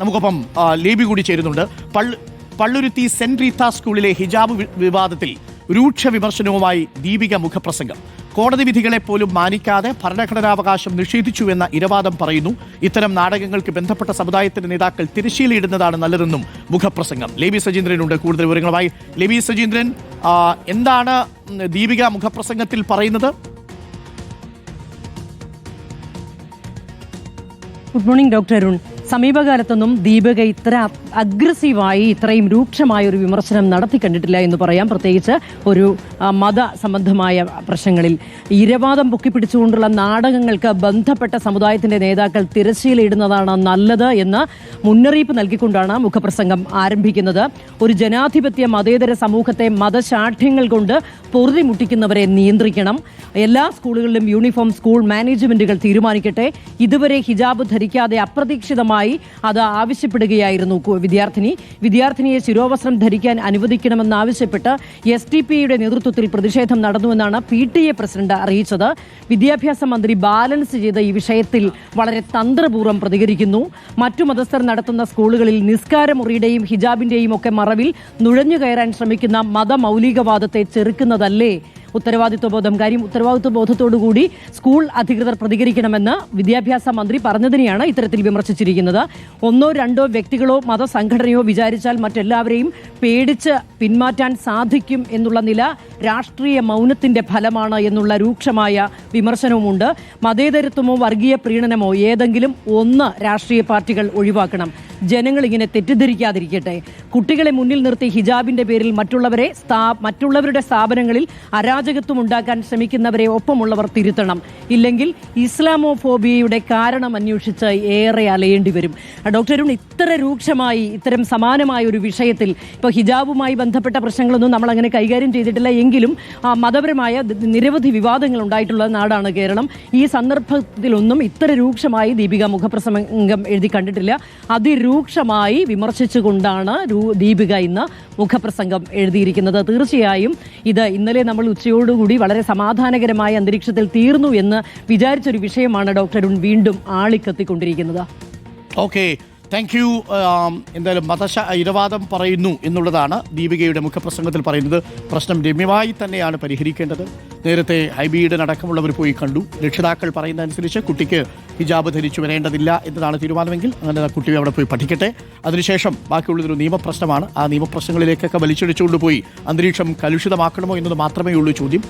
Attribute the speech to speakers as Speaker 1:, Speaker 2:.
Speaker 1: നമുക്കൊപ്പം ലേബി കൂടി ചേരുന്നുണ്ട്. പള്ളു പള്ളുരുത്തി സെന്റ് റീത്ത സ്കൂളിലെ ഹിജാബ് വിവാദത്തിൽ രൂക്ഷ വിമർശനവുമായി ദീപിക മുഖപ്രസംഗം. കോടതി വിധികളെ പോലും മാനിക്കാതെ ഭരണഘടനാവകാശം നിഷേധിച്ചുവെന്ന ഇരവാദം പറയുന്നു. ഇത്തരം നാടകങ്ങൾക്ക് ബന്ധപ്പെട്ട സമുദായത്തിന്റെ നേതാക്കൾ തിരശ്ശീലയിടുന്നതാണ് നല്ലതെന്നും മുഖപ്രസംഗം. ലേബി സജീന്ദ്രനുണ്ട്. കൂടുതൽ വിവരങ്ങളുമായി ലേബി സജീന്ദ്രൻ. എന്താണ് ദീപിക മുഖപ്രസംഗത്തിൽ പറയുന്നത്?
Speaker 2: ഗുഡ് മോർണിംഗ് ഡോക്ടർ അരുൺ സമീപകാലത്തൊന്നും ദീപക ഇത്ര അഗ്രസീവായി ഇത്രയും രൂക്ഷമായ ഒരു വിമർശനം നടത്തി കണ്ടിട്ടില്ല എന്ന് പറയാം. പ്രത്യേകിച്ച് ഒരു മത സംബന്ധമായ പ്രശ്നങ്ങളിൽ. ഇരവാദം പൊക്കിപ്പിടിച്ചുകൊണ്ടുള്ള നാടകങ്ങൾക്ക് ബന്ധപ്പെട്ട സമുദായത്തിന്റെ നേതാക്കൾ തിരശ്ശീലയിടുന്നതാണ് നല്ലത് എന്ന് മുന്നറിയിപ്പ് നൽകിക്കൊണ്ടാണ് മുഖപ്രസംഗം ആരംഭിക്കുന്നത്. ഒരു ജനാധിപത്യ മതേതര സമൂഹത്തെ മതശാഠ്യങ്ങൾ കൊണ്ട് പൊറുതി മുട്ടിക്കുന്നവരെ നിയന്ത്രിക്കണം. എല്ലാ സ്കൂളുകളിലും യൂണിഫോം സ്കൂൾ മാനേജ്മെന്റുകൾ തീരുമാനിക്കട്ടെ. ഇതുവരെ ഹിജാബ് ധരിക്കാതെ അപ്രതീക്ഷിതമായി അത് ആവശ്യപ്പെടുകയായിരുന്നു വിദ്യാർത്ഥിനി. വിദ്യാർത്ഥിനിയെ ശിരോവസ്ത്രം ധരിക്കാൻ അനുവദിക്കണമെന്നാവശ്യപ്പെട്ട് എസ് ടി പി യുടെ നേതൃത്വത്തിൽ പ്രതിഷേധം നടന്നുവെന്നാണ് പി ടി എ പ്രസിഡന്റ് അറിയിച്ചത്. വിദ്യാഭ്യാസ മന്ത്രി ബാലൻസ് ചെയ്ത ഈ വിഷയത്തിൽ വളരെ തന്ത്രപൂർവം പ്രതികരിക്കുന്നു. മറ്റു മതസ്ഥർ നടത്തുന്ന സ്കൂളുകളിൽ നിസ്കാരമുറിയുടെയും ഹിജാബിന്റെയും ഒക്കെ മറവിൽ നുഴഞ്ഞു കയറാൻ ശ്രമിക്കുന്ന മതമൗലികവാദത്തെ ചെറുക്കുന്നതല്ലേ? ഉത്തരവാദിത്വബോധം കാര്യം ഉത്തരവാദിത്വ ബോധത്തോടുകൂടി സ്കൂൾ അധികൃതർ പ്രതികരിക്കണമെന്ന് വിദ്യാഭ്യാസ മന്ത്രി പറഞ്ഞതിനെയാണ് ഇത്തരത്തിൽ വിമർശിച്ചിരിക്കുന്നത്. ഒന്നോ രണ്ടോ വ്യക്തികളോ മതസംഘടനയോ വിചാരിച്ചാൽ മറ്റെല്ലാവരെയും പേടിച്ച് പിന്മാറ്റാൻ സാധിക്കും എന്നുള്ള നില രാഷ്ട്രീയ മൗനത്തിന്റെ ഫലമാണ് എന്നുള്ള രൂക്ഷമായ വിമർശനവുമുണ്ട്. മതേതരത്വമോ വർഗീയ പ്രീണനമോ ഏതെങ്കിലും ഒന്ന് രാഷ്ട്രീയ പാർട്ടികൾ ഒഴിവാക്കണം. ജനങ്ങൾ ഇങ്ങനെ തെറ്റിദ്ധരിക്കാതിരിക്കട്ടെ. കുട്ടികളെ മുന്നിൽ നിർത്തി ഹിജാബിന്റെ പേരിൽ മറ്റുള്ളവരെ മറ്റുള്ളവരുടെ സ്ഥാപനങ്ങളിൽ അരാജകത്വം ഉണ്ടാക്കാൻ ശ്രമിക്കുന്നവരെ ഒപ്പമുള്ളവർ തിരുത്തണം. ഇല്ലെങ്കിൽ ഇസ്ലാമോഫോബിയയുടെ കാരണം അന്വേഷിച്ച് ഏറെ അലയേണ്ടി വരും. ഡോക്ടർ അരുൺ ഇത്ര രൂക്ഷമായി ഇത്തരം സമാനമായ ഒരു വിഷയത്തിൽ ഇപ്പോൾ ഹിജാബുമായി ബന്ധപ്പെട്ട പ്രശ്നങ്ങളൊന്നും നമ്മൾ അങ്ങനെ കൈകാര്യം ചെയ്തിട്ടില്ല എങ്കിലും മതപരമായ നിരവധി വിവാദങ്ങൾ ഉണ്ടായിട്ടുള്ള നാടാണ് കേരളം. ഈ സന്ദർഭത്തിലൊന്നും ഇത്ര രൂക്ഷമായി ദീപിക മുഖപ്രസംഗം എഴുതി കണ്ടിട്ടില്ല. അതിരൂക്ഷമായി വിമർശിച്ചുകൊണ്ടാണ് ദീപിക ഇന്ന് മുഖപ്രസംഗം എഴുതിയിരിക്കുന്നത്. തീർച്ചയായും ഇത് ഇന്നലെ നമ്മൾ ഉച്ചയോടുകൂടി വളരെ സമാധാനകരമായ അന്തരീക്ഷത്തിൽ തീർന്നു എന്ന് വിചാരിച്ചൊരു വിഷയമാണ് ഡോക്ടർ അരുൺ വീണ്ടും ആളിക്കത്തിക്കൊണ്ടിരിക്കുന്നത്.
Speaker 1: ഓക്കെ താങ്ക് യു എന്തായാലും മതശ ഇരവാദം പറയുന്നു എന്നുള്ളതാണ് ദീപികയുടെ മുഖപ്രസംഗത്തിൽ പറയുന്നത്. പ്രശ്നം രമ്യമായി തന്നെയാണ് പരിഹരിക്കേണ്ടത്. നേരത്തെ ഹൈബിയുടെ അടക്കമുള്ളവർ പോയി കണ്ടു. രക്ഷിതാക്കൾ പറയുന്ന അനുസരിച്ച് കുട്ടിക്ക് ഹിജാബ് ധരിച്ചു വരേണ്ടതില്ല എന്നതാണ് തീരുമാനമെങ്കിൽ അങ്ങനെ കുട്ടി അവിടെ പോയി പഠിക്കട്ടെ. അതിനുശേഷം ബാക്കിയുള്ളതൊരു നിയമപ്രശ്നമാണ്. ആ നിയമപ്രശ്നങ്ങളിലേക്കൊക്കെ വലിച്ചടിച്ചുകൊണ്ട് പോയി അന്തരീക്ഷം കലുഷിതമാക്കണമോ എന്നത് മാത്രമേ ഉള്ളൂ ചോദ്യം.